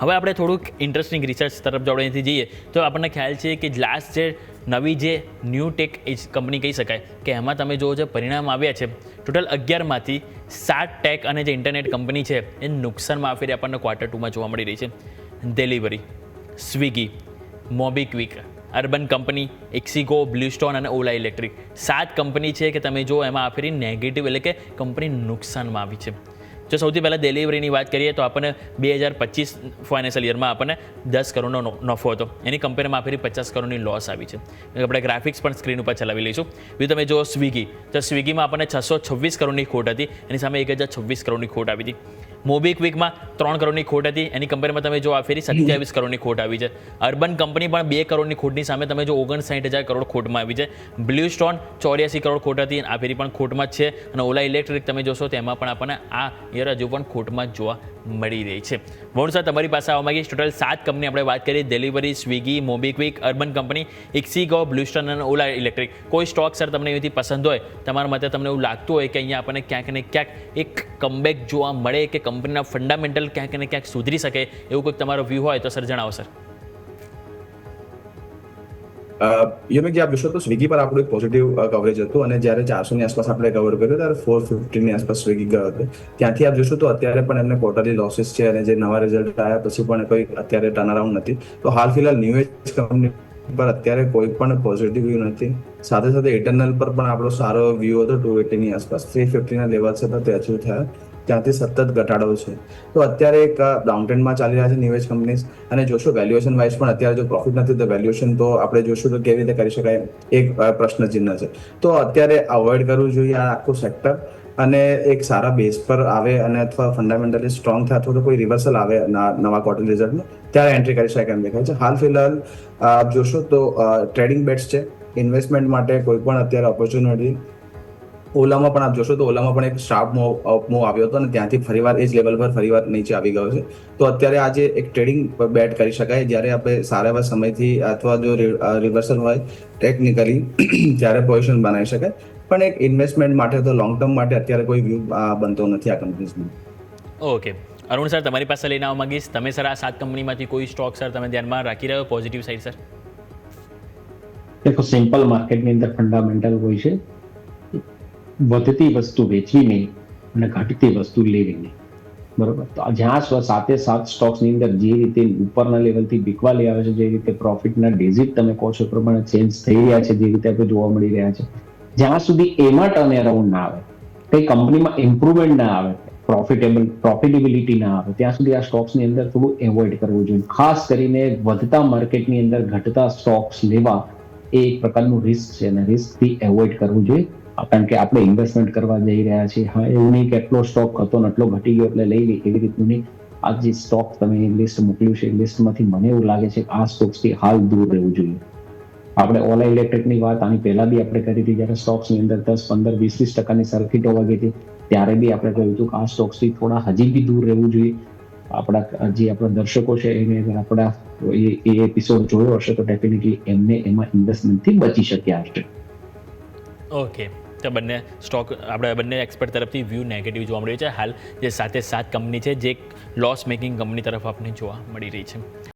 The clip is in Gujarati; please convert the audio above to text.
હવે આપણે થોડુંક ઇન્ટરેસ્ટિંગ રિસર્ચ તરફ જો જઈએ, તો આપણને ખ્યાલ છે કે લાસ્ટ જે નવી જે ન્યૂ ટેક એજ કંપની કહી શકાય કે એમાં તમે જો જે પરિણામ આવ્યા છે. ટોટલ અગિયારમાંથી સાત ટેક અને જે ઇન્ટરનેટ કંપની છે, એ નુકસાનમાં આફેરી ફેરી આપણને ક્વાર્ટર ટુમાં જોવા મળી રહી છે. Delivery Swiggy MobiKwik urban company એક્સિગો બ્લુસ્ટોન અને ઓલા ઇલેક્ટ્રિક સાત કંપની છે કે તમે જો એમાં આ ફેરી નેગેટિવ એટલે કે કંપની નુકસાનમાં આવી છે. જો સૌથી પહેલાં ડિલિવરીની વાત કરીએ તો આપણને બે હજાર પચીસ ફાઇનાન્શિયલ યરમાં આપણને દસ કરોડનો નફો હતો. એની કંપનીમાં ફરી પચાસ કરોડની લોસ આવી છે. આપણે ગ્રાફિક્સ પણ સ્ક્રીન ઉપર ચલાવી લઈશું. બીજું તમે જો સ્વિગી, તો સ્વિગીમાં આપણને છસો છવ્વીસ કરોડની ખોટ હતી. એની સામે એક હજાર છવ્વીસ કરોડની ખોટ આવી હતી. મોબીક્વિકમાં ત્રણ કરોડની ખોટ હતી. એની કંપેરમાં તમે જો આ ફેરી સત્યાવીસ કરોડની ખોટ આવી છે. અર્બન કંપની પણ બે કરોડની ખોટની સામે તમે જો ઓગણસાઠ હજાર કરોડ ખોટમાં આવી છે. બ્લુ સ્ટોન ચોર્યાસી કરોડ ખોટ હતી. આ ફેરી પણ ખોટમાં જ છે. અને ઓલા ઇલેક્ટ્રિક તમે જોશો, તેમાં પણ આપણને આ યર હજુ પણ ખોટમાં જ જોવા મળી રહી છે. વરુણ સર તમારી પાસે આવવા માંગીશ ટોટલ સાત કંપની આપણે વાત કરીએ. Delivery Swiggy MobiKwik urban company ઇક્સીગો બ્લુસ્ટન અને ઓલા ઇલેક્ટ્રિક કોઈ સ્ટોક સર તમને એવી પસંદ હોય, તમારા મતે તમને એવું લાગતું હોય કે અહીંયા આપણને ક્યાંક ને ક્યાંક એક કમબેક જોવા મળે કે કંપનીના ફંડામેન્ટલ ક્યાંક ને ક્યાંક સુધરી શકે, એવું કોઈક તમારો વ્યૂ હોય તો સર જણાવો સર યુનો કે આપ જોશો તો સ્વિગી પર આપણું એક પોઝિટિવ કવરેજ હતું અને જ્યારે ચારસો ની આસપાસ આપણે કવર કર્યું ત્યારે ફોર ફિફ્ટીની આસપાસ સ્વિગી ગયો હતો. ત્યાંથી આપ જોશો તો અત્યારે પણ એમને ક્વાર્ટરલી લોસીસ છે અને જે નવા રિઝલ્ટ આવ્યા પછી પણ કોઈ અત્યારે ટર્નઅરાઉન્ડ નથી. તો હાલ ફિલહાલ ન્યૂ એજ કંપની પર અત્યારે કોઈ પણ પોઝિટિવ વ્યૂ નથી. સાથે સાથે ઇટરનલ પર પણ આપણો સારો વ્યૂ હતો ટુ એટીની આસપાસ. થ્રી ફિફ્ટીના લેવલ છે તો તે અચીવ થયા. ત્યાંથી સતત ઘટાડો છે. તો અત્યારે એક ડાઉન ટ્રેન્ડમાં ચાલી રહ્યા છે નિવેશ કંપનીઝ અને જોશો વેલ્યુએશન વાઇઝ પણ અત્યારે જો પ્રોફિટ નથી, તો વેલ્યુએશન તો આપણે જોશું તો કેવી રીતે કરી શકાય, એક પ્રશ્ન ચિહ્ન છે. તો અત્યારે અવોઇડ કરવું જોઈએ આ આખું સેક્ટર અને એક સારા બેઝ પર આવે અને અથવા ફંડામેન્ટલી સ્ટ્રોંગ થાય અથવા તો કોઈ રિવર્સલ આવે નવા ક્વાર્ટર રિઝલ્ટમાં ત્યારે એન્ટ્રી કરી શકાય એમ દેખાય છે. હાલ ફિલહાલ, આપ જોશો તો ટ્રેડિંગ બેટ્સ છે. ઇન્વેસ્ટમેન્ટ માટે કોઈ પણ અત્યારે ઓપોર્ચ્યુનિટી ઓલામાં પણ આપ જોશો તો ઓલામાં પણ એક શાર્પ મૂવ મૂવ આવ્યો હતો અને ત્યાંથી ફરીવાર એ જ લેવલ પર ફરીવાર નીચે આવી ગયો છે. તો અત્યારે આજે એક ટ્રેડિંગ બેટ કરી શકાય. જ્યારે આપણે સારા એવા સમયથી અથવા જો રિવર્સલ હોય ટેકનિકલી ત્યારે પોઝિશન બનાવી શકાય. પણ એક ઇન્વેસ્ટમેન્ટ માટે તો લોંગ ટર્મ માટે અત્યારે કોઈ વ્યૂ બનતો નથી આ કંપનીઝમાં ઓકે અરુણ સર તમારી પાસે લઈને આવવા માંગીશ. તમે સર આ સાત કંપનીમાંથી કોઈ સ્ટોક સર તમે ધ્યાનમાં રાખી રહ્યો? પોઝિટિવ સાઈડ સર દેખો સિમ્પલ માર્કેટની અંદર ફંડામેન્ટલ હોય છે. વધતી વસ્તુ વેચવી અને ઘટતી વસ્તુ લેવી નહીં. બરોબર? તો જ્યાં સ્વ, સાતે સાત સ્ટોક્સની અંદર જે રીતે ઉપરના લેવલથી બીકવા લઈ આવે છે, જે રીતે પ્રોફિટના ડેઝિટ તમે કહો છો પ્રમાણે ચેન્જ થઈ રહ્યા છે, જે રીતે આપણે જોવા મળી રહ્યા છે, જ્યાં સુધી એમાં ટર્ન અરાઉન્ડ ના આવે, કઈ કંપનીમાં ઇમ્પ્રુવમેન્ટ ના આવે પ્રોફિટેબલ પ્રોફિટેબિલિટી ના આવે, ત્યાં સુધી આ સ્ટોક્સની અંદર થોડું એવોઇડ કરવું જોઈએ. ખાસ કરીને વધતા માર્કેટની અંદર ઘટતા સ્ટોક્સ લેવા એ એક પ્રકારનું રિસ્ક છે અને રિસ્કથી એવોઇડ કરવું જોઈએ. કારણ કે આપણે ઇન્વેસ્ટમેન્ટ કરવા જઈ રહ્યા છીએ. હા, એવું નહીં કે એટલો સ્ટોક હતો ને એટલો ઘટી ગયો એટલે લઈ લઈ એવી રીતનું નહીં. આ જે સ્ટોક તમે લિસ્ટ મોકલ્યું છે લિસ્ટમાંથી મને એવું લાગે છે કે આ સ્ટોક્સથી હાલ દૂર રહેવું જોઈએ. આપણે ઓલા ઇલેક્ટ્રિકની વાત આની પહેલા બી આપણે કરી હતી. જ્યારે સ્ટોક્સની અંદર દસ, પંદર, વીસ વીસ ટકાની સર્કિટો વાગી હતી, ત્યારે બી આપણે કહ્યું હતું કે આ સ્ટોક્સથી થોડા હજી બી દૂર રહેવું જોઈએ. આપણા જે આપણા દર્શકો છે, એને આપણા એ એપિસોડ જોયો હશે તો ડેફિનેટલી એમને એમાં ઇન્વેસ્ટમેન્ટથી બચી શક્યા હશે. ઓકે તો બંને સ્ટોક આપણે બંને એક્સપર્ટ તરફથી વ્યૂ નેગેટિવ જોવા મળ્યું છે. હાલ જે સાથે સાત કંપની છે, જે લોસ મેકિંગ કંપની તરફ આપણને જોવા મળી રહી છે.